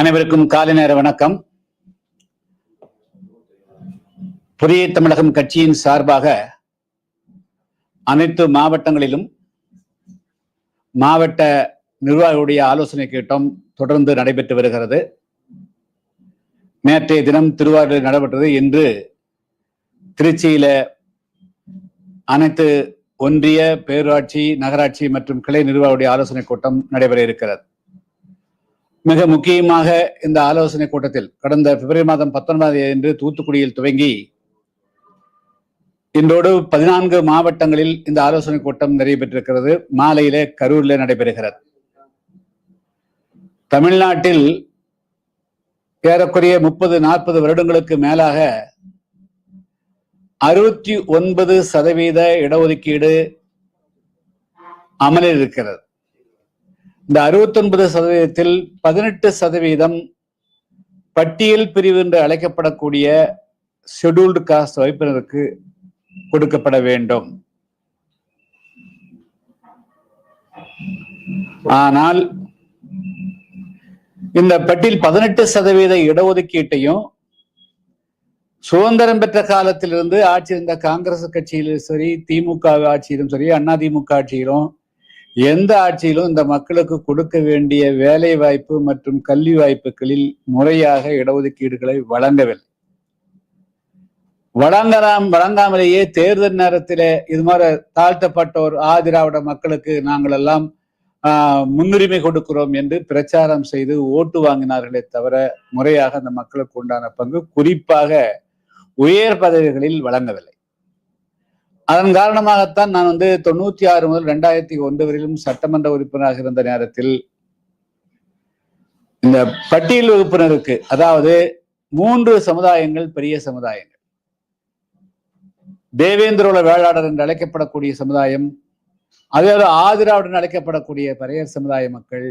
அனைவருக்கும் காலை நேர வணக்கம். புதிய தமிழகம் கட்சியின் சார்பாக அனைத்து மாவட்டங்களிலும் மாவட்ட நிர்வாகிகளுடைய ஆலோசனை கூட்டம் தொடர்ந்து நடைபெற்று வருகிறது. நேற்றைய தினம் திருவாரூரில் நடைபெற்றது. இன்று திருச்சியில அனைத்து ஒன்றிய பேரூராட்சி நகராட்சி மற்றும் கிளை நிர்வாகிகளுடைய ஆலோசனை கூட்டம் நடைபெற இருக்கிறது. மிக முக்கியமாக இந்த ஆலோசனை கூட்டத்தில் கடந்த பிப்ரவரி மாதம் பத்தொன்பதாம் தேதி அன்று தூத்துக்குடியில் துவங்கி இன்றோடு பதினான்கு மாவட்டங்களில் இந்த ஆலோசனை கூட்டம் நடைபெற்றிருக்கிறது. மாலையிலே கரூரில் நடைபெறுகிறது. தமிழ்நாட்டில் ஏறக்குறைய முப்பது நாற்பது வருடங்களுக்கு மேலாக அறுபத்தி ஒன்பது சதவீத இடஒதுக்கீடு அமலில் இருக்கிறது. இந்த அறுபத்தி ஒன்பது சதவீதத்தில் பதினெட்டு சதவீதம் பட்டியல் பிரிவு என்று அழைக்கப்படக்கூடிய ஷெட்யூல்டு காஸ்ட் வகுப்பினருக்கு கொடுக்கப்பட வேண்டும். ஆனால் இந்த பட்டியல் பதினெட்டு சதவீத இடஒதுக்கீட்டையும் சுதந்திரம் பெற்ற காலத்திலிருந்து ஆட்சி இருந்த காங்கிரஸ் கட்சியிலும் சரி திமுக ஆட்சியிலும் சரி அண்ணா திமுக ஆட்சியிலும் எந்த ஆட்சியிலும் இந்த மக்களுக்கு கொடுக்க வேண்டிய வேலை வாய்ப்பு மற்றும் கல்வி வாய்ப்புகளில் முறையாக இடஒதுக்கீடுகளை வழங்கவில்லை. வழங்கலாம் வழங்காமலேயே தேர்தல் நேரத்திலே இது மாதிரி தாழ்த்தப்பட்டோர் ஆதிராவிட மக்களுக்கு நாங்கள் எல்லாம் முன்னுரிமை கொடுக்கிறோம் என்று பிரச்சாரம் செய்து ஓட்டு வாங்கினார்களே தவிர முறையாக அந்த மக்களுக்கு உண்டான பங்கு குறிப்பாக உயர் பதவிகளில் வழங்கவில்லை. அதன் காரணமாகத்தான் நான் வந்து தொண்ணூத்தி ஆறு முதல் ரெண்டாயிரத்தி ஒன்று வரையிலும் சட்டமன்ற உறுப்பினராக இருந்த நேரத்தில் இந்த பட்டியல் வகுப்பினருக்கு அதாவது மூன்று சமுதாயங்கள் பெரிய சமுதாயங்கள் தேவேந்திரோல வேளாளர் என்று அழைக்கப்படக்கூடிய சமுதாயம் அதே போல ஆதிராவுடன் அழைக்கப்படக்கூடிய பறையர் சமுதாய மக்கள்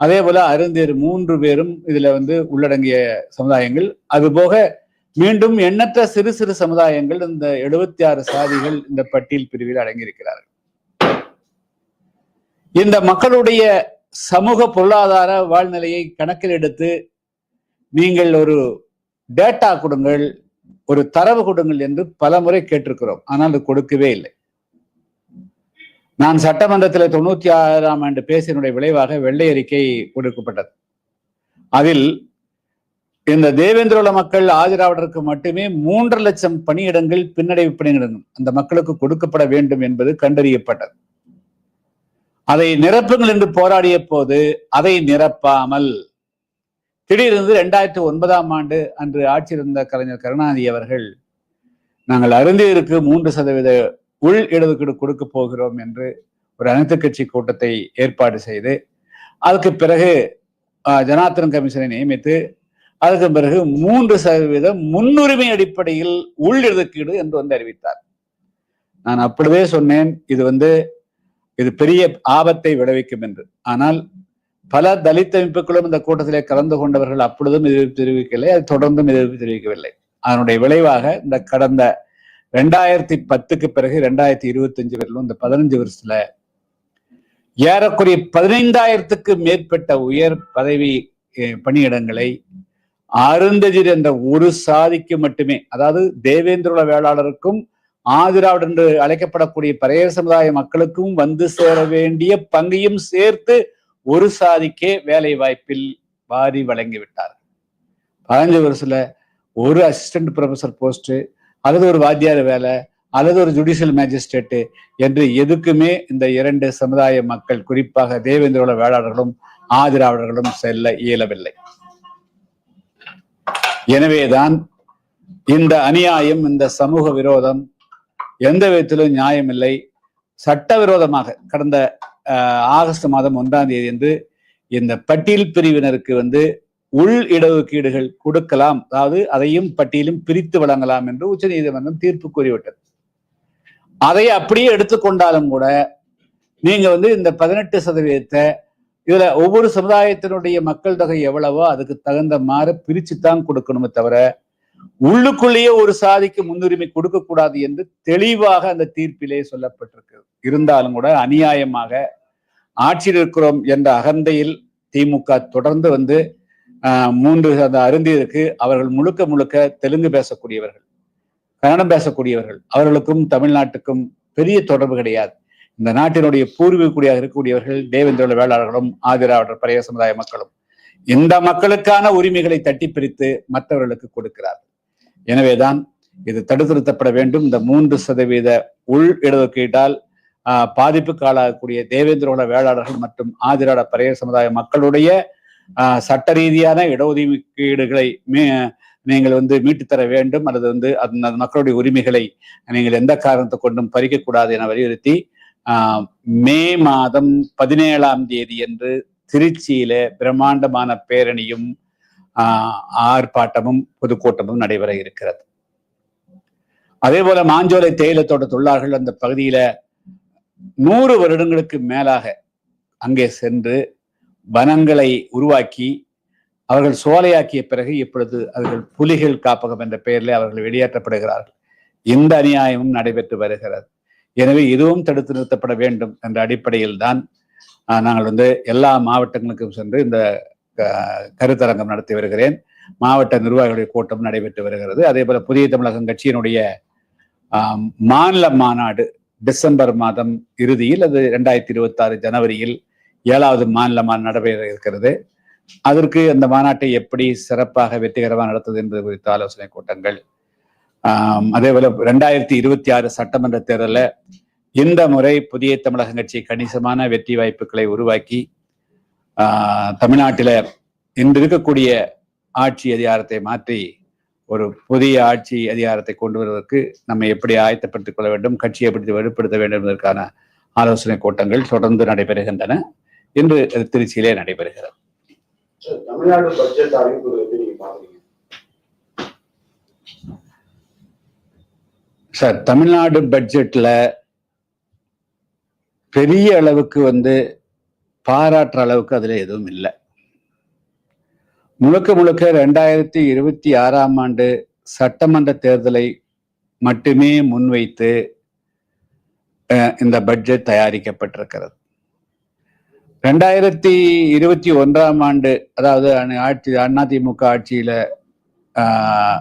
அதே போல அருந்தேர் மூன்று பேரும் இதுல வந்து உள்ளடங்கிய சமுதாயங்கள். அது போக மீண்டும் எண்ணற்ற சிறு சிறு சமுதாயங்கள் இந்த எழுபத்தி ஆறு சாதிகள் இந்த பட்டியல் பிரிவில் அடங்கியிருக்கிறார்கள். இந்த மக்களுடைய சமூக பொருளாதார வாழ்நிலையை கணக்கில் எடுத்து நீங்கள் ஒரு டேட்டா கொடுங்கள் ஒரு தரவு கொடுங்கள் என்று பல முறை கேட்டிருக்கிறோம். ஆனால் அது கொடுக்கவே இல்லை. நான் சட்டமன்றத்தில் தொண்ணூத்தி ஆறாம் ஆண்டு பேசியனுடைய விளைவாக வெள்ளை அறிக்கை கொடுக்கப்பட்டது. அதில் இந்த தேவேந்திரோல மக்கள் ஆதிராவிடருக்கு மட்டுமே மூன்று லட்சம் பணியிடங்கள் பின்னடைவு பணியிடங்கள் அந்த மக்களுக்கு கொடுக்கப்பட வேண்டும் என்பது கண்டறியப்பட்டது. அதை நிரப்புங்கள் என்று போராடிய போது அதை நிரப்பாமல் திடீரென்று இரண்டாயிரத்தி ஒன்பதாம் ஆண்டு அன்று ஆட்சி இருந்த கலைஞர் கருணாநிதி அவர்கள் நாங்கள் அருந்தியருக்கு மூன்று சதவீத உள் இடஒதுக்கீடு கொடுக்க போகிறோம் என்று ஒரு அனைத்து கட்சி கூட்டத்தை ஏற்பாடு செய்து அதுக்கு பிறகு ஜனார்த்தன் கமிஷனை நியமித்து அதுக்கு பிறகு மூன்று சதவீதம் முன்னுரிமை அடிப்படையில் உள் என்று வந்து அறிவித்தார். நான் அப்படியே சொன்னேன் இது வந்து இது பெரிய ஆபத்தை விளைவிக்கும் என்று. ஆனால் பல தலித் அமைப்புகளும் இந்த கூட்டத்திலே கலந்து கொண்டவர்கள் அப்பொழுதும் எதிர்ப்பு தெரிவிக்கவில்லை அது தொடர்ந்தும் எதிர்ப்பு தெரிவிக்கவில்லை. அதனுடைய விளைவாக இந்த கடந்த ரெண்டாயிரத்தி பத்துக்கு பிறகு ரெண்டாயிரத்தி இருபத்தி அஞ்சு வரையிலும் இந்த பதினஞ்சு வருஷத்துல ஏறக்குறைய பதினைந்தாயிரத்துக்கு மேற்பட்ட உயர் பதவி பணியிடங்களை அருந்ததிர் என்ற ஒரு சாதிக்கு மட்டுமே அதாவது தேவேந்திர வேளாளருக்கும் ஆதிராவிட என்று அழைக்கப்படக்கூடிய பழைய சமுதாய மக்களுக்கும் வந்து சேர வேண்டிய பங்கையும் சேர்த்து ஒரு சாதிக்கே வேலை வாய்ப்பில் வாரி வழங்கிவிட்டார் பதினஞ்சு வருஷத்துல ஒரு அசிஸ்டன்ட் ப்ரொஃபசர் போஸ்ட் அல்லது ஒரு வாத்தியார் வேலை அல்லது ஒரு ஜுடிஷியல் மேஜிஸ்ட்ரேட்டு என்று எதுக்குமே இந்த இரண்டு சமுதாய மக்கள் குறிப்பாக தேவேந்திரோட வேளாளர்களும் ஆதிராவிடர்களும் செல்ல இயலவில்லை. எனவேதான் இந்த அநியாயம் இந்த சமூக விரோதம் எந்த விதத்திலும் நியாயம் இல்லை சட்டவிரோதமாக கடந்த ஆகஸ்ட் மாதம் ஒன்றாம் தேதி என்று இந்த பட்டியல் பிரிவினருக்கு வந்து உள் இடஒதுக்கீடுகள் கொடுக்கலாம். அதாவது அதையும் பட்டியலும் பிரித்து வழங்கலாம் என்று உச்ச நீதிமன்றம் தீர்ப்பு கூறிவிட்டது. அதை அப்படியே எடுத்துக்கொண்டாலும் கூட நீங்க வந்து இந்த பதினெட்டு சதவீதத்தை இதுல ஒவ்வொரு சமுதாயத்தினுடைய மக்கள் தொகை எவ்வளவோ அதுக்கு தகுந்த மாதிரி பிரிச்சு தான் கொடுக்கணுமே தவிர உள்ளுக்குள்ளேயே ஒரு சாதிக்கு முன்னுரிமை கொடுக்க கூடாது என்று தெளிவாக அந்த தீர்ப்பிலே சொல்லப்பட்டிருக்கு. இருந்தாலும் கூட அநியாயமாக ஆட்சியில் இருக்கிறோம் என்ற அகந்தையில் திமுக தொடர்ந்து வந்து ஆஹ், மூன்று அந்த அருந்தியருக்கு அவர்கள் முழுக்க முழுக்க தெலுங்கு பேசக்கூடியவர்கள் கன்னடம் பேசக்கூடியவர்கள் அவர்களுக்கும் தமிழ்நாட்டுக்கும் பெரிய தொடர்பு கிடையாது. இந்த நாட்டினுடைய பூர்வீக குடியாக இருக்கக்கூடியவர்கள் தேவேந்திரோட வேளாளர்களும் ஆதிராவிடர் பழைய சமுதாய மக்களும் இந்த மக்களுக்கான உரிமைகளை தட்டி பிரித்து மற்றவர்களுக்கு கொடுக்கிறார் எனவேதான் இது தடுத்திருத்தப்பட வேண்டும். இந்த மூன்று சதவீத உள் இடஒதுக்கீட்டால் ஆஹ், பாதிப்புக்கு ஆளாகக்கூடிய தேவேந்திரோட வேளாளர்கள் மற்றும் ஆதிராட பழைய சமுதாய மக்களுடைய ஆஹ், சட்ட ரீதியான இடஒதுக்கீடுகளை மீ- நீங்கள் வந்து மீட்டுத்தர வேண்டும். அல்லது வந்து அந்த மக்களுடைய உரிமைகளை நீங்கள் எந்த காரணத்தை கொண்டும் பறிக்கக்கூடாது என வலியுறுத்தி மே மாதம் பதினேழாம் தேதி என்று திருச்சியில பிரம்மாண்டமான பேரணியும் ஆஹ், ஆர்ப்பாட்டமும் பொதுக்கூட்டமும் நடைபெற இருக்கிறது. அதே போல மாஞ்சோலை தேயிலை தொழிலாளர்கள் அந்த பகுதியில நூறு வருடங்களுக்கு மேலாக அங்கே சென்று வனங்களை உருவாக்கி அவர்கள் சோலையாக்கிய பிறகு இப்பொழுது அவர்கள் புலிகள் காப்பகம் என்ற பெயரில் அவர்கள் வெளியேற்றப்படுகிறார்கள். இந்த அநியாயமும் நடைபெற்று வருகிறது. எனவே இதுவும் தடுத்து நிறுத்தப்பட வேண்டும் என்ற அடிப்படையில் தான் நாங்கள் வந்து எல்லா மாவட்டங்களுக்கும் சென்று இந்த கருத்தரங்கம் நடத்தி வருகிறேன். மாவட்ட நிர்வாகிகளுடைய கூட்டம் நடைபெற்று வருகிறது. அதே போல புதிய தமிழகம் கட்சியினுடைய மாநில மாநாடு டிசம்பர் மாதம் இறுதியில் அது ரெண்டாயிரத்தி இருபத்தி ஆறு ஜனவரியில் ஏழாவது மாநில மாநாடு நடைபெற இருக்கிறது. அதற்கு அந்த மாநாட்டை எப்படி சிறப்பாக வெற்றிகரமாக நடத்துவது என்பது குறித்த ஆலோசனை கூட்டங்கள் அதே போல ரெண்டாயிரத்தி இருபத்தி ஆறு சட்டமன்ற தேர்தலில் இந்த முறை புதிய தமிழகம் கட்சி கணிசமான வெற்றி வாய்ப்புகளை உருவாக்கி ஆஹ், தமிழ்நாட்டில இன்று இருக்கக்கூடிய ஆட்சி அதிகாரத்தை மாற்றி ஒரு புதிய ஆட்சி அதிகாரத்தை கொண்டு வருவதற்கு நம்ம எப்படி ஆயத்தப்படுத்திக் கொள்ள வேண்டும் கட்சியை எப்படி வெளிப்படுத்த வேண்டும் என்பதற்கான ஆலோசனை கூட்டங்கள் தொடர்ந்து நடைபெறுகின்றன. இன்று திருச்சியிலே நடைபெறுகிறது. தமிழ்நாடு பட்ஜெட் அறிவிப்பு எப்படி நீங்க பாக்குறீங்க சார் தமிழ்நாடு பட்ஜெட்ல பெரிய அளவுக்கு வந்து பாராட்டுற அளவுக்கு அதுல எதுவும் இல்லை. முழுக்க முழுக்க ரெண்டாயிரத்தி இருபத்தி ஆறாம் ஆண்டு சட்டமன்ற தேர்தலை மட்டுமே முன்வைத்து இந்த பட்ஜெட் தயாரிக்கப்பட்டிருக்கிறது. ரெண்டாயிரத்தி இருபத்தி ஒன்றாம் ஆண்டு அதாவது ஆட்சி அதிமுக ஆட்சியில ஆஹ்,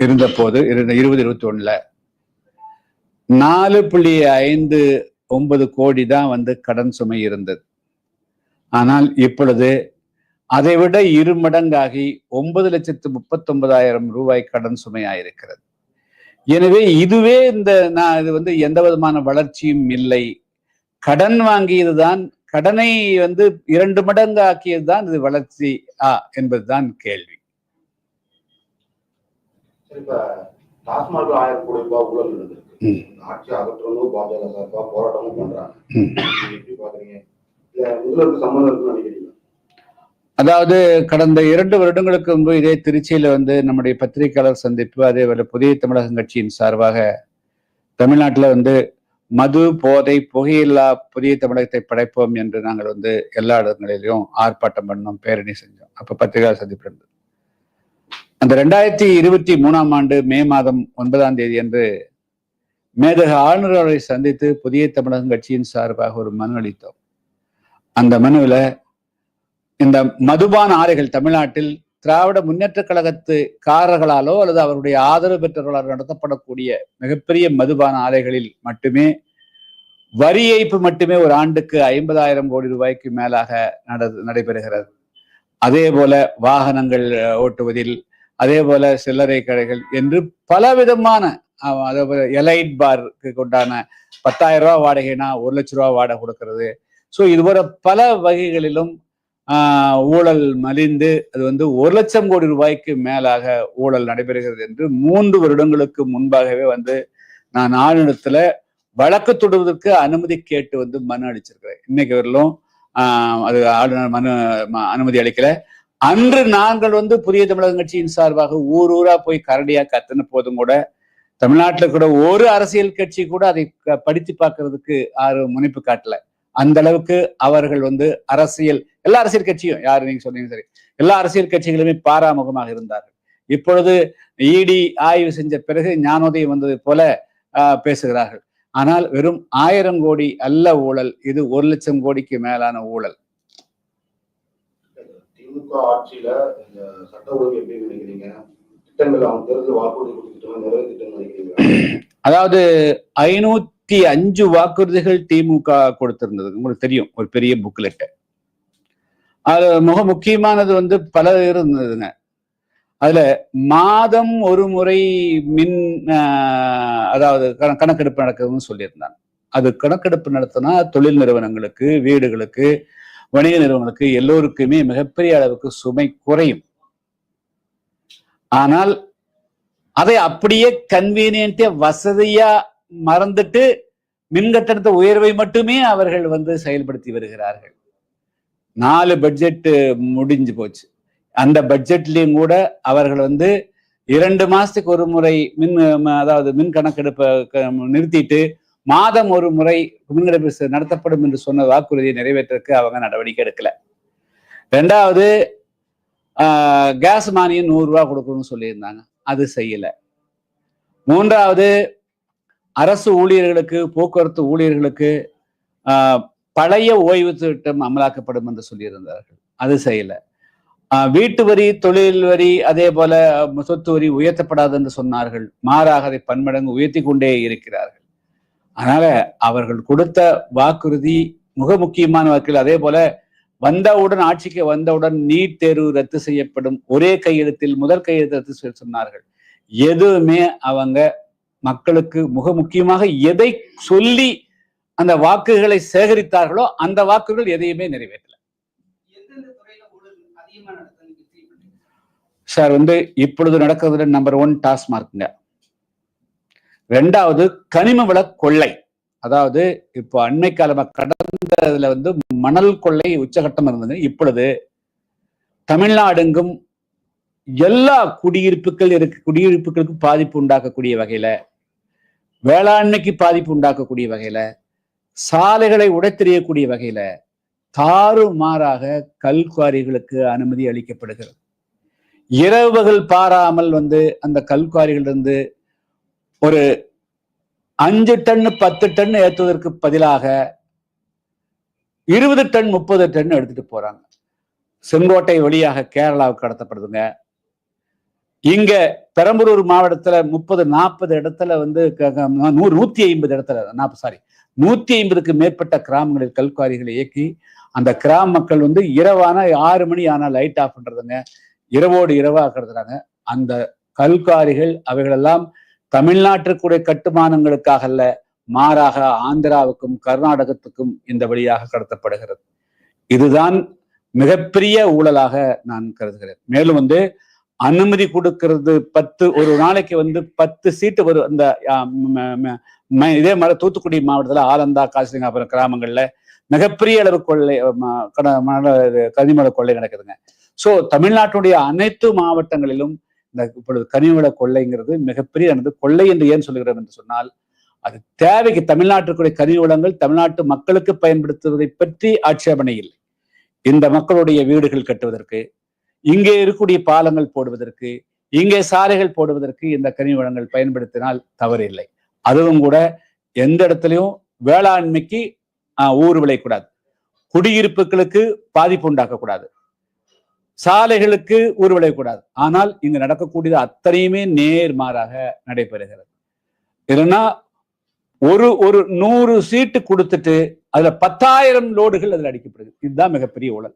இருந்தபோது இருந்த இருபது இருபத்தி ஒண்ணுல நாலு புள்ளி ஐந்து ஒன்பது கோடி தான் வந்து கடன் சுமை இருந்தது. ஆனால் இப்பொழுது அதை விட இரு மடங்காகி ஒன்பது லட்சத்து முப்பத்தி ஒன்பதாயிரம் ரூபாய் கடன் சுமையாயிருக்கிறது எனவே இதுவே இந்த நான் இது வந்து எந்த விதமான வளர்ச்சியும் இல்லை. கடன் வாங்கியதுதான் கடனை வந்து இரண்டு மடங்கு ஆக்கியதுதான் இது வளர்ச்சி ஆ என்பதுதான் கேள்வி. இப்ப ஆயிரம் கோடி ரூபாய் ஊழல் ஆட்சி அகற்றணும் பாஜக சார்பா போராட்டமும் பண்றாங்க. ம். நீங்க எப்படி பாக்குறீங்க? இல்ல முதல்வருக்கு சம்மந்தம் இருக்குன்னு நினைக்கிறீங்க அதாவது கடந்த இரண்டு வருடங்களுக்கு முன்பு இதே திருச்சியில வந்து நம்முடைய பத்திரிகையாளர் சந்திப்பு அதே போல புதிய தமிழகம் கட்சியின் சார்பாக தமிழ்நாட்டுல வந்து மது போதை புகையில்லா புதிய தமிழகத்தை படைப்போம் என்று நாங்கள் வந்து எல்லா இடங்களிலும் ஆர்ப்பாட்டம் பண்ணோம் பேரணி செஞ்சோம். அப்ப பத்திரிகையாளர் சந்திப்பு இருந்தது அந்த ரெண்டாயிரத்தி இருபத்தி மூணாம் ஆண்டு மே மாதம் ஒன்பதாம் தேதி அன்று மேதக ஆளுநரை சந்தித்து புதிய தமிழகம் கட்சியின் சார்பாக ஒரு மனு அளித்தோம். அந்த மனுவில் இந்த மதுபான ஆலைகள் தமிழ்நாட்டில் திராவிட முன்னேற்ற கழகத்து காரர்களாலோ அல்லது அவருடைய ஆதரவு பெற்றவர்களால் நடத்தப்படக்கூடிய மிகப்பெரிய மதுபான ஆலைகளில் மட்டுமே வரி ஏய்ப்பு மட்டுமே ஒரு ஆண்டுக்கு ஐம்பதாயிரம் கோடி ரூபாய்க்கு மேலாக நட நடைபெறுகிறது. அதே போல வாகனங்கள் ஓட்டுவதில் அதே போல சில்லறை கடைகள் என்று பலவிதமான அஹ், அதே எலைட் பாருக்கு கொண்டான பத்தாயிரம் ரூபா வாடகைனா ஒரு லட்ச ரூபா வாடகை கொடுக்கறது. ஸோ இதுபோல பல வகைகளிலும் ஊழல் மலிந்து அது வந்து ஒரு லட்சம் கோடி ரூபாய்க்கு மேலாக ஊழல் நடைபெறுகிறது என்று மூன்று வருடங்களுக்கு முன்பாகவே வந்து நான் ஆளுநரத்துல வழக்கு தொடுவதற்கு அனுமதி கேட்டு வந்து மனு அளிச்சிருக்கிறேன். இன்னைக்கு வரலும் அது ஆளுநர் மனு அனுமதி அளிக்கல. அன்று நாங்கள் வந்து புதிய தமிழக கட்சியின் சார்பாக ஊர் ஊரா போய் கரடியா கத்துன போதும் கூட தமிழ்நாட்டுல கூட ஒரு அரசியல் கட்சி கூட அதை படித்து பார்க்கறதுக்கு யாரும் முனைப்பு காட்டல. அந்த அளவுக்கு அவர்கள் வந்து அரசியல் எல்லா அரசியல் கட்சியும் யாரு நீங்க சொன்னீங்க சரி எல்லா அரசியல் கட்சிகளுமே பாராமுகமாக இருந்தார்கள். இப்பொழுது இடி ஆய்வு செஞ்ச பிறகு ஞானோதயம் வந்தது போல ஆஹ், பேசுகிறார்கள். ஆனால் வெறும் ஆயிரம் கோடி அல்ல ஊழல் இது ஒரு லட்சம் கோடிக்கு மேலான ஊழல். திமுக ஆட்சியில இந்த சட்ட ஒழுங்கு எப்படி நினைக்கிறீங்க? திட்டங்கள் அவங்க தேர்தல் வாக்குறுதி கொடுத்துட்டு நிறைவேற்றிட்டு அதாவது ஐநூத்தி அஞ்சு வாக்குறுதிகள் திமுக கொடுத்திருந்தது. உங்களுக்கு தெரியும் ஒரு பெரிய புக்லெட் அது மிக முக்கியமானது வந்து பல இருந்ததுங்க. அதுல மாதம் ஒரு முறை மின் ஆஹ், அதாவது கண- கணக்கெடுப்பு நடக்குதுன்னு சொல்லியிருந்தாங்க. அது கணக்கெடுப்பு நடத்தினா தொழில் நிறுவனங்களுக்கு வீடுகளுக்கு வணிக நிறுவனங்களுக்கு எல்லோருக்குமே மிகப்பெரிய அளவுக்கு சுமை குறையும். ஆனால் அதை அப்படியே கன்வீனியன்ட்டே வசதியா மறந்துட்டு மின்கட்டணத்தை உயர்வை மட்டுமே அவர்கள் வந்து செயல்படுத்தி வருகிறார்கள். நாலு பட்ஜெட் முடிஞ்சு போச்சு. அந்த பட்ஜெட்லயும் கூட அவர்கள் வந்து இரண்டு மாசத்துக்கு ஒரு முறை மின் அதாவது மின் கணக்கெடுப்பை க- நிறுத்திட்டு மாதம் ஒரு முறை மின்கெடுப்பு நடத்தப்படும் என்று சொன்ன வாக்குறுதியை நிறைவேற்றக்கு அவங்க நடவடிக்கை எடுக்கல. ரெண்டாவது கேஸ் மானியம் நூறு ரூபாய் கொடுக்கணும்னு சொல்லியிருந்தாங்க. அது செய்யல. மூன்றாவது அரசு ஊழியர்களுக்கு போக்குவரத்து ஊழியர்களுக்கு ஆஹ், பழைய ஓய்வு திட்டம் அமலாக்கப்படும் என்று சொல்லியிருந்தார்கள். அது செய்யல. வீட்டு வரி தொழில் வரி அதே போல சொத்து வரி உயர்த்தப்படாது என்று சொன்னார்கள். மாறாக அதை பன்மடங்கு உயர்த்தி கொண்டே இருக்கிறார்கள். அதனால அவர்கள் கொடுத்த வாக்குறுதி மிக முக்கியமான வாக்கில் அதே போல வந்தவுடன் ஆட்சிக்கு வந்தவுடன் நீட் தேர்வு ரத்து செய்யப்படும் ஒரே கையெழுத்தில் முதல் கையெழுத்து ரத்து செய்ய சொன்னார்கள். எதுவுமே அவங்க மக்களுக்கு மிக முக்கியமாக எதை சொல்லி அந்த வாக்குகளை சேகரித்தார்களோ அந்த வாக்குகள் எதையுமே நிறைவேற்றல. சார் வந்து இப்பொழுது நடக்கிறதுல நம்பர் ஒன் டாஸ்மார்க்குங்க ரெண்டாவது கனிம வள கொள்ளை. அதாவது இப்போ அண்மை காலமா கடந்ததுல வந்து மணல் கொள்ளை உச்சகட்டம் இருந்தது. இப்பொழுது தமிழ்நாடெங்கும் எல்லா குடியிருப்புகள் இருக்கு குடியிருப்புகளுக்கு பாதிப்பு உண்டாக்கக்கூடிய வகையில வேளாண்மைக்கு பாதிப்பு உண்டாக்கக்கூடிய வகையில சாலைகளை உடைத்தெறியக்கூடிய வகையில தாறுமாறாக கல்குவாரிகளுக்கு அனுமதி அளிக்கப்படுகிறது. இரவுகள் பாராமல் வந்து அந்த கல்குவாரிகளிலிருந்து ஒரு அஞ்சு டன் பத்து டன் ஏற்றுவதற்கு பதிலாக இருபது டன் முப்பது டன் எடுத்துட்டு போறாங்க. செங்கோட்டை வழியாக கேரளாவுக்கு கடத்தப்படுதுங்க. இங்க பெரம்பலூர் மாவட்டத்துல முப்பது நாற்பது இடத்துல வந்து க- நூறு நூத்தி ஐம்பது இடத்துல நாற்பது சாரி நூத்தி ஐம்பதுக்கு மேற்பட்ட கிராமங்களில் கல்குவாரிகளை இயக்கி அந்த கிராம மக்கள் வந்து இரவான ஆறு மணி ஆனால் லைட் ஆஃப் பண்றதுங்க. இரவோடு இரவா கடத்துறாங்க அந்த கல்குவாரிகள் அவைகளெல்லாம் தமிழ்நாட்டிற்குரிய கட்டுமானங்களுக்காக அல்ல மாறாக ஆந்திராவுக்கும் கர்நாடகத்துக்கும் இந்த வழியாக கடத்தப்படுகிறது. இதுதான் மிகப்பெரிய ஊழலாக நான் கருதுகிறேன். மேலும் வந்து அனுமதி கொடுக்கிறது பத்து ஒரு நாளைக்கு வந்து பத்து சீட்டு வரும். அந்த இதே மாதிரி தூத்துக்குடி மாவட்டத்துல ஆலந்தா காசிங்காபுரம் கிராமங்கள்ல மிகப்பெரிய அளவு கொள்ளை கட- கனிமல கொள்ளை நடக்குதுங்க. சோ தமிழ்நாட்டுடைய அனைத்து மாவட்டங்களிலும் இந்த இப்பொழுது கனிவள கொள்ளைங்கிறது மிகப்பெரிய கொள்ளை என்று ஏன் சொல்லுகிறோம் என்று சொன்னால் அது தேவைக்கு தமிழ்நாட்டிற்குரிய கனிவளங்கள் தமிழ்நாட்டு மக்களுக்கு பயன்படுத்துவதை பற்றி ஆட்சேபனை இல்லை. இந்த மக்களுடைய வீடுகள் கட்டுவதற்கு இங்கே இருக்கக்கூடிய பாலங்கள் போடுவதற்கு இங்கே சாலைகள் போடுவதற்கு இந்த கனிவளங்கள் பயன்படுத்தினால் தவறில்லை. அதுவும் கூட எந்த இடத்துலையும் வேளாண்மைக்கு ஆஹ், ஊர் விளையக்கூடாது குடியிருப்புகளுக்கு பாதிப்பு உண்டாக்கக்கூடாது. சாலைகளுக்கு ஊர் ஆனால் இங்கு நடக்கக்கூடியது அத்தனையுமே நேர்மாறாக நடைபெறுகிறது. இல்லைன்னா ஒரு ஒரு நூறு சீட்டு கொடுத்துட்டு அதுல பத்தாயிரம் லோடுகள் அதுல அடிக்கப்படுது. இதுதான் மிகப்பெரிய ஊழல்.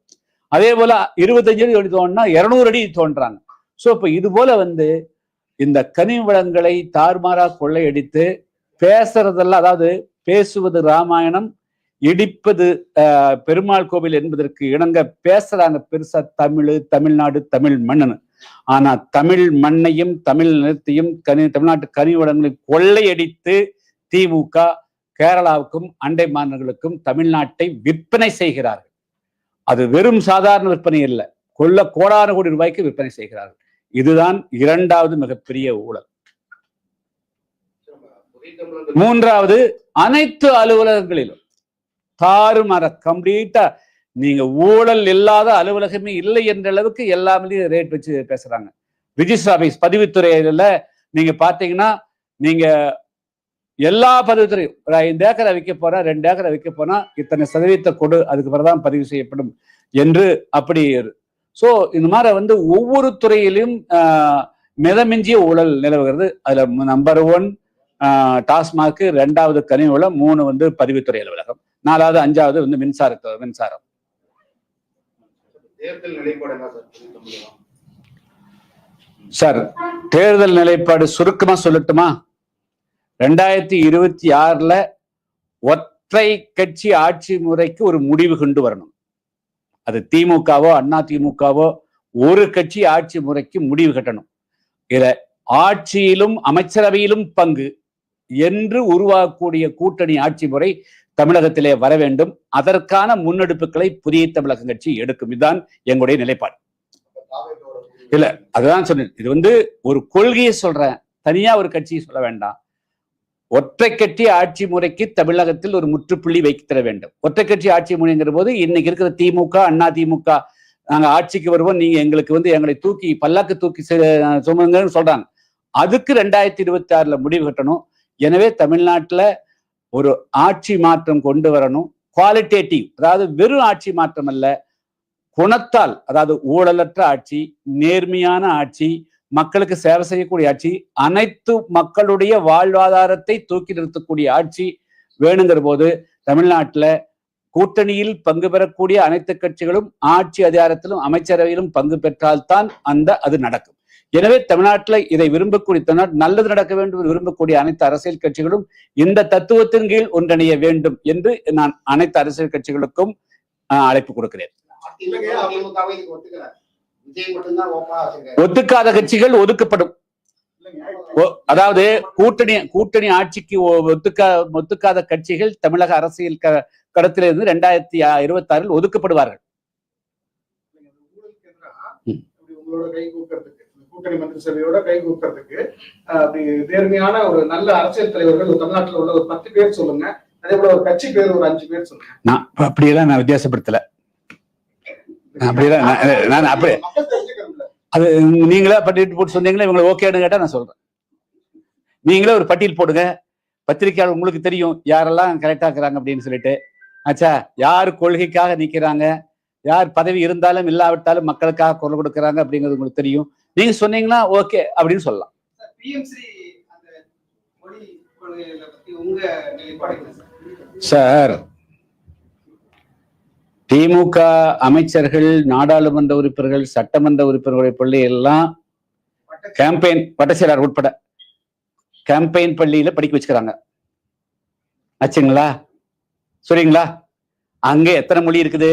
அதே போல இருபத்தஞ்சு அடி தோணுன்னா இருநூறு அடி தோன்றாங்க. சோ இப்போ இது போல வந்து இந்த கனிம வளங்களை தாறுமாறா கொள்ளையடித்து பேசுறதெல்லாம் அதாவது பேசுவது ராமாயணம் இடிப்பது பெருமாள் கோவில் என்பதற்கு இணங்க பேசுறாங்க பெருசா தமிழ் தமிழ்நாடு தமிழ் மண்ணுன்னு ஆனா தமிழ் மண்ணையும் தமிழ் நிலத்தையும் கனி தமிழ்நாட்டு கனி வளங்களை கொள்ளையடித்து திமுக கேரளாவுக்கும் அண்டை மாநிலங்களுக்கும் தமிழ்நாட்டை விற்பனை செய்கிறார்கள். அது வெறும் சாதாரண விற்பனை இல்லை கொள்ள கோடான கோடி ரூபாய்க்கு விற்பனை செய்கிறார்கள். இதுதான் இரண்டாவது மிகப்பெரிய ஊழல். மூன்றாவது அனைத்து அலுவலகங்களிலும் தாறுமாற கம்ப்ளீட்டா நீங்க ஊழல் இல்லாத அலுவலகமே இல்லை என்ற அளவுக்கு எல்லாமே ரேட் வச்சு பேசுறாங்க. ரிஜிஸ்டர் ஆபீஸ் பதிவுத்துறையில நீங்க பாத்தீங்கன்னா நீங்க எல்லா பதிவுத்துறையும் ஒரு ஐந்து ஏக்கரை விற்க போனா ரெண்டு ஏக்கரை விற்க போனா இத்தனை சதவீதத்தை கொடு அதுக்கு பிறகுதான் பதிவு செய்யப்படும் என்று அப்படி சோ இந்த மாதிரி வந்து ஒவ்வொரு துறையிலும் ஆஹ், மிதமிஞ்சிய ஊழல் நிலவுகிறது. அதுல நம்பர் ஒன் டாஸ்மாக் ரெண்டாவது கனி வளம் மூணு வந்து பதிவுத்துறை அலுவலகம். நாலாவது அஞ்சாவது வந்து மின்சாரத்துறை மின்சாரம். சார் தேர்தல் நிலைப்பாடு சுருக்கமா சொல்லட்டுமா? ரெண்டாயிரத்தி இருபத்தி ஆறுல ஒற்றை கட்சி ஆட்சி முறைக்கு ஒரு முடிவு கொண்டு வரணும். அது திமுகவோ அண்ணா திமுகவோ ஒரு கட்சி ஆட்சி முறைக்கு முடிவு கட்டணும். இதுல ஆட்சியிலும் அமைச்சரவையிலும் பங்கு என்று உருவாக்கக்கூடிய கூட்டணி ஆட்சி முறை தமிழகத்திலே வர வேண்டும். அதற்கான முன்னெடுப்புகளை புதிய தமிழக கட்சி எடுக்கும். இதுதான் எங்களுடைய நிலைப்பாடு. இல்ல. அதுதான் சொன்னேன். இது வந்து ஒரு கொள்கையை சொல்றேன். தனியா ஒரு கட்சியை சொல்ல வேண்டாம். ஒற்றை கட்சி ஆட்சி முறைக்கு தமிழகத்தில் ஒரு முற்றுப்புள்ளி வைத்தர வேண்டும். ஒற்றை கட்சி ஆட்சி முறைங்கிற போது இன்னைக்கு இருக்கிற திமுக அண்ணா திமுக நாங்க ஆட்சிக்கு வருவோம். நீங்க எங்களுக்கு வந்து எங்களை தூக்கி பல்லாக்கு தூக்கி சுமங்கன்னு சொல்றாங்க. அதுக்கு ரெண்டாயிரத்தி இருபத்தி ஆறுல முடிவு கட்டணும். எனவே தமிழ்நாட்டுல ஒரு ஆட்சி மாற்றம் கொண்டு வரணும். குவாலிட்டேட்டிவ் அதாவது வெறும் ஆட்சி மாற்றம் அல்ல குணத்தால் அதாவது ஊழலற்ற ஆட்சி நேர்மையான ஆட்சி மக்களுக்கு சேவை செய்யக்கூடிய ஆட்சி அனைத்து மக்களுடைய வாழ்வாதாரத்தை தூக்கி நிறுத்தக்கூடிய ஆட்சி வேணுங்கிற போது தமிழ்நாட்டில் கூட்டணியில் பங்கு பெறக்கூடிய அனைத்து கட்சிகளும் ஆட்சி அதிகாரத்திலும் அமைச்சரவையிலும் பங்கு பெற்றால்தான் அந்த அது நடக்கும். எனவே தமிழ்நாட்டுல இதை விரும்பக்கூடிய தமிழ்நாடு நல்லது நடக்க வேண்டும் என்று விரும்பக்கூடிய அனைத்து அரசியல் கட்சிகளும் இந்த தத்துவத்தின் கீழ் ஒன்றிணைய வேண்டும் என்று நான் அனைத்து அரசியல் கட்சிகளுக்கும் அழைப்பு கொடுக்கிறேன். ஒத்துக்காத கட்சிகள் ஒதுக்கப்படும். ஒ- அதாவது கூட்டணி கூட்டணி ஆட்சிக்கு ஒத்துக்கா ஒத்துக்காத கட்சிகள் தமிழக அரசியல் க கடத்திலிருந்து ரெண்டாயிரத்தி இருபத்தி ஆறில் ஒதுக்கப்படுவார்கள். கூட்டணி மந்திரி சபையோட கை கூக்கிறதுக்கு அஹ், அப்படி நேர்மையான ஒரு நல்ல அரசியல் தலைவர்கள் தமிழ்நாட்டுல உள்ள ஒரு பத்து பேர் சொல்லுங்க. அதே போல ஒரு கட்சி பேர் ஒரு அஞ்சு பேர் சொல்லுங்க. நான் அப்படியெல்லாம் நான் வித்தியாசப்படுத்தல. அப்படியெல்லாம் நான் அப்படி அது நீங்களே பட்டியல் போட்டு சொன்னீங்களா? இவங்களை ஓகேன்னு கேட்டா நான் சொல்றேன். நீங்களே ஒரு பட்டியல் போடுங்க. பத்திரிக்கையாளர் உங்களுக்கு தெரியும் யாரெல்லாம் கரெக்டா இருக்கிறாங்க அப்படின்னு சொல்லிட்டு. ஆச்சா யார் கொள்கைக்காக நிக்கிறாங்க? யார் பதவி இருந்தாலும் இல்லாவிட்டாலும் மக்களுக்காக குரல் கொடுக்கறாங்க அப்படிங்கிறது உங்களுக்கு தெரியும். நீங்க சொன்னீங்கன்னா ஓகே அப்படின்னு சொல்லலாம். சார் பிஎம்ஸ்ரீ அந்த மொழி கொள்கைகளை பத்தி உங்க நிலைப்பாடு என்ன சார் சார் திமுக அமைச்சர்கள் நாடாளுமன்ற உறுப்பினர்கள் சட்டமன்ற உறுப்பினர்களுடைய பிள்ளை எல்லாம் கேம்பெயின் வட்டச்செயலாளர் உட்பட கேம்பெயின் பள்ளியில படிக்க வச்சுக்கிறாங்க. ஆச்சுங்களா? சரிங்களா? அங்க எத்தனை மொழி இருக்குது?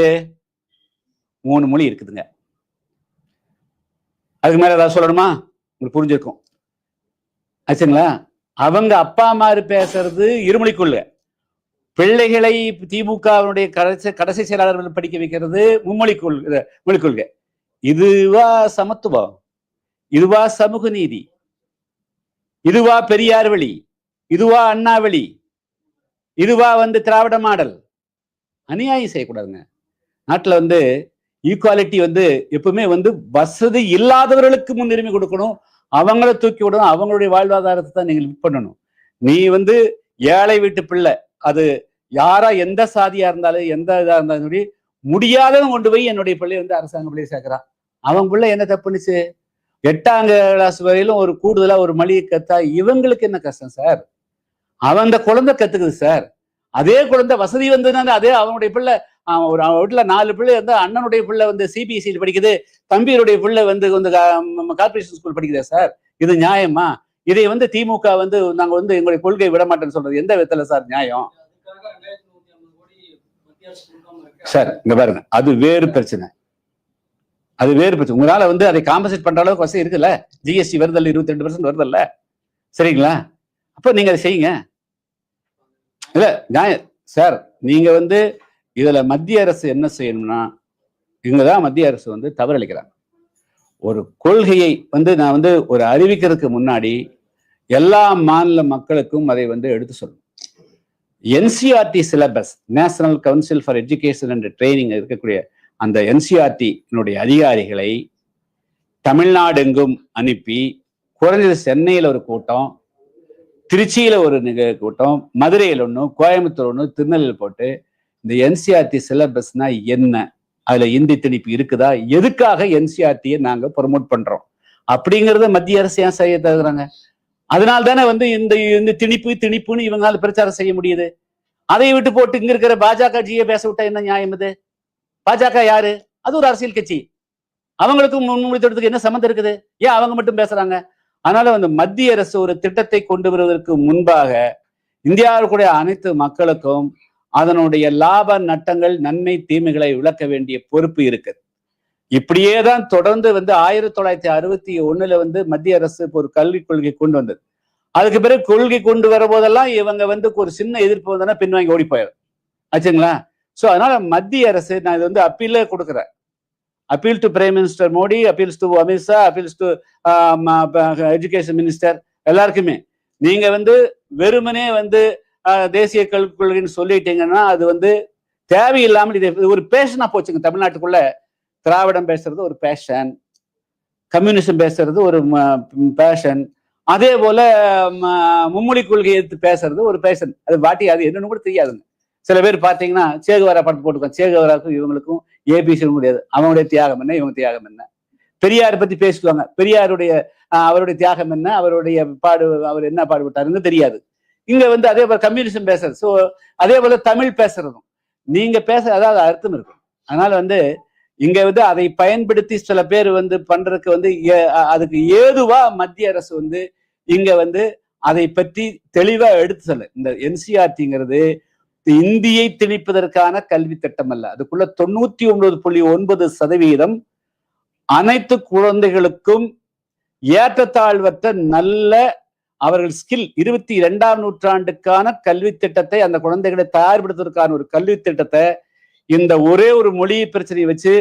மூணு மொழி இருக்குதுங்க. அதுக்கு மேல ஏதாவது சொல்லணுமா? உங்களுக்கு புரிஞ்சிருக்கும். ஆச்சுங்களா? அவங்க அப்பா அம்மாரு பேசுறது இருமொழிக்குள்ள பிள்ளைகளை திமுகவினுடைய கடைசி கடைசி செயலாளர்கள் படிக்க வைக்கிறது மும்மொழி கொள்கை மொழி கொள்கை இதுவா சமத்துவம்? இதுவா சமூக நீதி? இதுவா பெரியார் வழி? இதுவா அண்ணா வழி? இதுவா வந்து திராவிட மாடல்? அநியாயம் செய்யக்கூடாதுங்க. நாட்டுல வந்து ஈக்குவாலிட்டி வந்து எப்பவுமே வந்து வசதி இல்லாதவர்களுக்கு முன்னுரிமை கொடுக்கணும். அவங்கள தூக்கி விடணும். அவங்களுடைய வாழ்வாதாரத்தை தான் நீங்கள் பண்ணணும். நீ வந்து ஏழை வீட்டு பிள்ளை. அது யாரா எந்த சாதியா இருந்தாலும் எந்த இதா இருந்தாலும் சரி முடியாதவன் கொண்டு போய் என்னுடைய பிள்ளைய வந்து அரசாங்க பிள்ளைய சேர்க்கிறான். அவன் பிள்ளை என்ன தப்புனுச்சு எட்டாம் கிளாஸ் வரையிலும் ஒரு கூடுதலா ஒரு மளிகை கத்தா இவங்களுக்கு என்ன கஷ்டம் சார் அவன் அந்த குழந்தை கத்துக்குது சார் அதே குழந்தை வசதி வந்ததுனால அதே அவனுடைய பிள்ளை ஒரு அவன் நாலு பிள்ளை வந்து அண்ணனுடைய பிள்ளை வந்து சிபிஎஸ்சியில் படிக்குது தம்பியுடைய பிள்ளை வந்து வந்து கார்பரேஷன் ஸ்கூல் படிக்குதா சார் இது நியாயமா? இதை வந்து திமுக வந்து நாங்க வந்து எங்களுடைய கொள்கை விட மாட்டேன்னு சொல்றது எந்த விதத்துல சார் நியாயம்? சார் இங்க பாருங்க அது வேறு பிரச்சனை. அது வேறு பிரச்சனை. உங்களால வந்து அதை காம்பன்சேட் பண்ற அளவுக்கு வசதி இருக்குல்ல? ஜிஎஸ்டி வருதல்ல இருபத்தி ரெண்டு பர்சன்ட் வருதல்ல. சரிங்களா? அப்ப நீங்க அதை செய்யுங்க. இல்ல நியாயம். சார் நீங்க வந்து இதுல மத்திய அரசு என்ன செய்யணும்னா இங்கதான் மத்திய அரசு வந்து தவறளிக்கிறாங்க. ஒரு கொள்கையை வந்து நான் வந்து ஒரு அறிவிக்கிறதுக்கு முன்னாடி எல்லா மாநில மக்களுக்கும் அதை வந்து எடுத்து சொல்லணும். NCERT syllabus national council for education and training இருக்கக்கூடிய அந்த என்சிஆர்டினுடைய அதிகாரிகளை தமிழ்நாடு எங்கும் அனுப்பி குறைஞ்சது சென்னையில் ஒரு கூட்டம் திருச்சியில் ஒரு நிக கூட்டம் மதுரையில் ஒன்று கோயம்புத்தூர் ஒன்று திருநெல்வேலி போட்டு இந்த என்சிஆர்டி சிலபஸ்னா என்ன? அதுல இந்தி திணிப்பு இருக்குதா? எதுக்காக என்சிஆர்டியை நாங்க ப்ரொமோட் பண்றோம்? அப்படிங்கறத மத்திய அரசு ஏன் செய்ய தகுறாங்க? அதனால தானே வந்து இந்த இந்த திணிப்பு திணிப்புன்னு இவங்களால பிரச்சாரம் செய்ய முடியுது. அதை விட்டு போட்டு இங்க இருக்கிற பாஜக ஜியை பேச விட்டா என்ன நியாயம் இது? பாஜக யாரு? அது ஒரு அரசியல் கட்சி. அவங்களுக்கும் முன்மொழித்ததுக்கு என்ன சம்மந்தம் இருக்குது? ஏன் அவங்க மட்டும் பேசுறாங்க? அதனால வந்து மத்திய அரசு ஒரு திட்டத்தை கொண்டு வருவதற்கு முன்பாக இந்தியாவுடைய அனைத்து மக்களுக்கும் அதனுடைய லாப நட்டங்கள் நன்மை தீமைகளை விளக்க வேண்டிய பொறுப்பு இருக்குது. இப்படியே தான் தொடர்ந்து வந்து ஆயிரத்தி தொள்ளாயிரத்தி அறுபத்தி ஒண்ணுல வந்து மத்திய அரசு ஒரு கல்விக் கொள்கை கொண்டு வந்தது. அதுக்கு பிறகு கொள்கை கொண்டு வர போதெல்லாம் இவங்க வந்து ஒரு சின்ன எதிர்ப்பு வந்தோன்னா பின்வாங்கி ஓடி போயிடும் ஆச்சுங்களா? சோ அதனால மத்திய அரசு நான் இது வந்து அப்பீல கொடுக்குறேன். Appeal to prime minister Modi appeals to Amit Shah appeals to education minister எல்லாருக்குமே. நீங்க வந்து வெறுமனே வந்து தேசிய கல்விக் கொள்கைன்னு சொல்லிட்டீங்கன்னா அது வந்து தேவையில்லாமல் இது ஒரு பேஷனா போச்சுங்க தமிழ்நாட்டுக்குள்ள. திராவிடம் பேசுறது ஒரு பேஷன் கம்யூனிசம் பேசுறது ஒரு பேஷன் அதே போல மும்மொழி கொள்கையை எடுத்து பேசுறது ஒரு பேஷன் அது வாட்டி அது என்னன்னு கூட தெரியாதுங்க. சில பேர் பார்த்தீங்கன்னா சேகுவாரா படத்து போட்டுக்கோங்க. சேகுவாராக்கும் இவங்களுக்கும் ஏபிசி முடியாது அவனுடைய தியாகம் என்ன இவங்க தியாகம் என்ன? பெரியார் பத்தி பேசுவாங்க பெரியாருடைய அவருடைய தியாகம் என்ன? அவருடைய பாடு அவர் என்ன பாடுபட்டாருன்னு தெரியாது. இங்க வந்து அதே போல கம்யூனிசம் பேசுறது. ஸோ அதே போல தமிழ் பேசுறதும். நீங்க பேச அதாவது அர்த்தம் இருக்கும் அதனால வந்து இங்க வந்து அதை பயன்படுத்தி சில பேர் வந்து பண்றதுக்கு வந்து ஏ- அதுக்கு ஏதுவா மத்திய அரசு வந்து இங்க வந்து அதை பற்றி தெளிவா எடுத்து சொல்ல. இந்த என்சிஆர்டிங்கிறது இந்தியை திணிப்பதற்கான கல்வி திட்டம் அல்ல. அதுக்குள்ள தொண்ணூத்தி ஒன்பது புள்ளி ஒன்பது சதவீதம் அனைத்து குழந்தைகளுக்கும் ஏற்றத்தாழ்வற்ற நல்ல அவர்கள் ஸ்கில் இருபத்தி இரண்டாம் நூற்றாண்டுக்கான கல்வி திட்டத்தை அந்த குழந்தைகளை தயார்படுத்துவதற்கான ஒரு கல்வி திட்டத்தை இந்த ஒரே ஒரு மொழி பிரச்சனையை வச்சு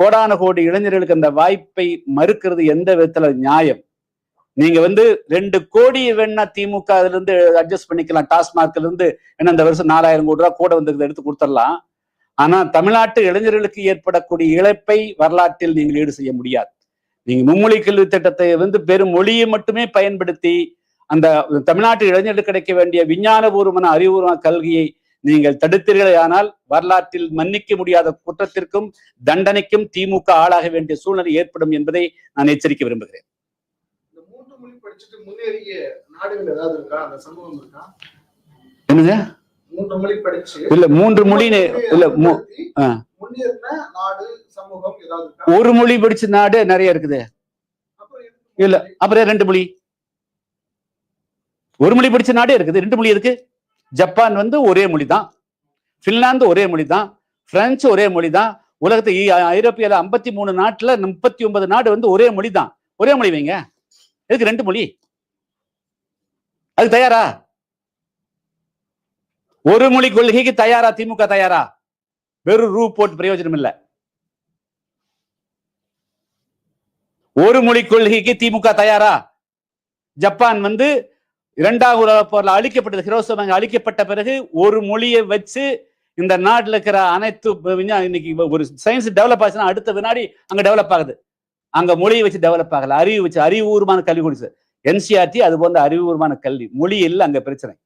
கோடான கோடி இளைஞர்களுக்கு அந்த வாய்ப்பை மறுக்கிறது எந்த விதத்துல நியாயம்? நீங்க வந்து ரெண்டு கோடி வேணா திமுக அதுல இருந்து அட்ஜஸ்ட் பண்ணிக்கலாம். டாஸ்மார்க்ல இருந்து என்ன இந்த வருஷம் நாலாயிரம் கோடி ரூபாய் கூட வந்து எடுத்து கொடுத்துடலாம். ஆனா தமிழ்நாட்டு இளைஞர்களுக்கு ஏற்படக்கூடிய இழப்பை வரலாற்றில் நீங்கள் ஈடு செய்ய முடியாது. நீங்க மும்மொழி கல்வி திட்டத்தை வந்து பெரும் மொழியை மட்டுமே பயன்படுத்தி அந்த தமிழ்நாட்டு இளைஞர்களுக்கு கிடைக்க வேண்டிய விஞ்ஞானபூர்வமான அறிவுபூர்வமான கல்வியை நீங்கள் தடுத்தீர்களே ஆனால் வரலாற்றில் மன்னிக்க முடியாத குற்றத்திற்கும் தண்டனைக்கும் திமுக ஆளாக வேண்டிய சூழ்நிலை ஏற்படும் என்பதை நான் எச்சரிக்க விரும்புகிறேன். என்னங்க? மூன்று மொழி படிச்சு இல்ல மூன்று மொழி இல்ல ஒரு மொழி படிச்ச நாடு நிறைய இருக்குது. இல்ல அப்புறம் ரெண்டு மொழி? ஒரு மொழி படிச்ச நாடே இருக்குது. ரெண்டு மொழி இருக்கு ஜப்பான் வந்து ஒரே மொழி தான் பின்லாந்து ஒரே மொழி தான் பிரெஞ்சு ஒரே மொழி தான் உலகத்து ஐரோப்பியால ஐம்பத்தி மூணு நாட்டுல முப்பத்தி ஒன்பது நாடு வந்து ஒரே மொழி தான் ஒரே மொழி வைங்க. எதுக்கு ரெண்டு மொழி? அது தயாரா? ஒரு மொழி கொள்கைக்கு தயாரா? திமுக தயாரா? வெறும் ரூ போட்டு பிரயோஜனம் இல்ல. ஒரு மொழி கொள்கைக்கு திமுக தயாரா? ஜப்பான் வந்து இரண்டாவது உலக போர்ல அழிக்கப்பட்டது ஹிரோசமா அழிக்கப்பட்ட பிறகு ஒரு மொழியை வச்சு இந்த நாட்டுல இருக்கிற அனைத்து இன்னைக்கு ஒரு சயின்ஸ் டெவலப் ஆச்சுன்னா அடுத்த வினாடி அங்க டெவலப் ஆகுது. அங்க மொழியை வச்சு டெவலப் ஆகல. அறிவு வச்சு அறிவுபூர்வமான கல்வி கொடுத்து. என்சிஆர்டி அது போன்ற அறிவுபூர்வமான கல்வி. மொழி இல்ல அங்க பிரச்சனை.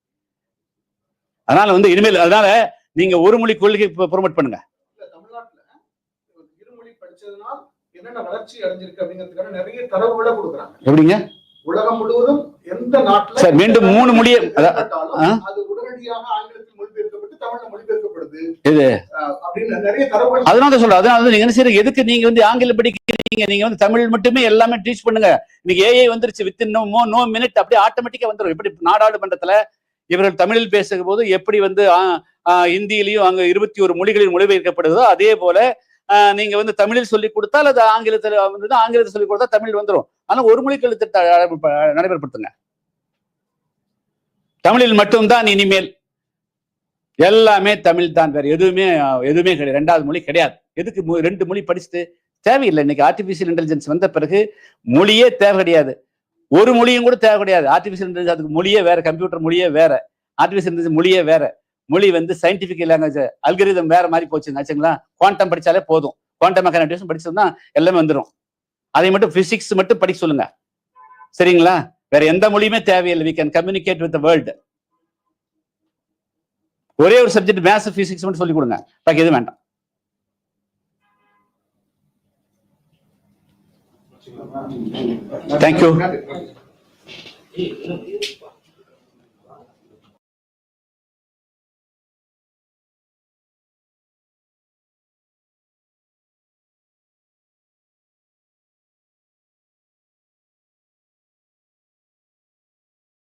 அதனால வந்து இனிமேல் அதனால நீங்க ஒரு மொழி கொள்கை ப்ரொமோட் பண்ணுங்க. இல்ல, தமிழ்நாட்டுல இருமொழி படிச்சதுனால் என்னென்ன வளர்ச்சி அடைஞ்சிருக்கு அப்படிங்கிறதுக்கான நிறைய தரவுகளை கொடுக்குறாங்க. எப்படிங்க? உலகம் முழுவதும் எந்த நாட்டுல சார், மீண்டும் மூணு மொழியை-? அது உடனடியாக ஆங்கிலத்தில் மொழிபெயர்க்கப்பட்டு தமிழ்ல மொழிபெயர்க்கப்படுது. இது அப்படின்னு நிறைய தரவுகள் அதனால தான் சொல்றேன். அதனால வந்து நீங்க என்ன செய்யறீங்க எதுக்கு நீங்க வந்து ஆங்கிலம் படிக்கிறீங்க? நீங்க வந்து தமிழ் மட்டுமே எல்லாமே டீச் பண்ணுங்க. இன்னைக்கு ஏஐ வந்துருச்சு with no more no minute அப்படியே ஆட்டோமேட்டிக்கா வந்துடும் எப்படி நாடாளுமன்றத்துல இவர்கள் தமிழில் பேசுகிற போது எப்படி வந்து இந்தியிலையும் அங்க இருபத்தி ஒரு மொழிகளில் மொழிபெயர்க்கப்படுதோ அதே போல நீங்க வந்து தமிழில் சொல்லி கொடுத்தால் அது ஆங்கிலத்தில் வந்து ஆங்கிலத்தில் சொல்லி கொடுத்தா தமிழ் வந்துடும் ஆனா ஒரு மொழி கல்வி திட்ட நடைமுறைப்படுத்துங்க. தமிழில் மட்டும்தான் இனிமேல் எல்லாமே தமிழ் தான் வேற எதுவுமே எதுவுமே கிடையாது. ரெண்டாவது மொழி கிடையாது. எதுக்கு ரெண்டு மொழி படிச்சுட்டு தேவையில்லை. இன்னைக்கு ஆர்டிபிஷியல் இன்டெலிஜென்ஸ் வந்த பிறகு மொழியே தேவை கிடையாது. ஒரு மொழியும் கூட தேவை கிடையாது. ஆர்டிபிஷியல் இன்டெலிஜென்ஸ் அதுக்கு மொழியே வேற கம்ப்யூட்டர் மொழியே வேற ஆர்டிபிஷியல் இன்டெலிஜென்ஸ் மொழியே வேற. மொழி வந்து சயின்டிபிக் லாங்குவேஜ் அல்கரிதம் வேற மாதிரி போச்சுங்க ஆச்சுங்களா குவாண்டம் படிச்சாலே போதும். குவாண்டம் மெக்கானிக்ஸ் படிச்சோம்னா எல்லாமே வந்துடும் அதை மட்டும் பிசிக்ஸ் மட்டும் படிக்க சொல்லுங்க. சரிங்களா? வேற எந்த மொழியுமே தேவையில்லை. We can communicate with world ஒரே ஒரு சப்ஜெக்ட் மேத்ஸ் பிசிக்ஸ் மட்டும் சொல்லி கொடுங்க. பாக்கி எதுவும் வேண்டாம். தேங்க்யூ நன்றி.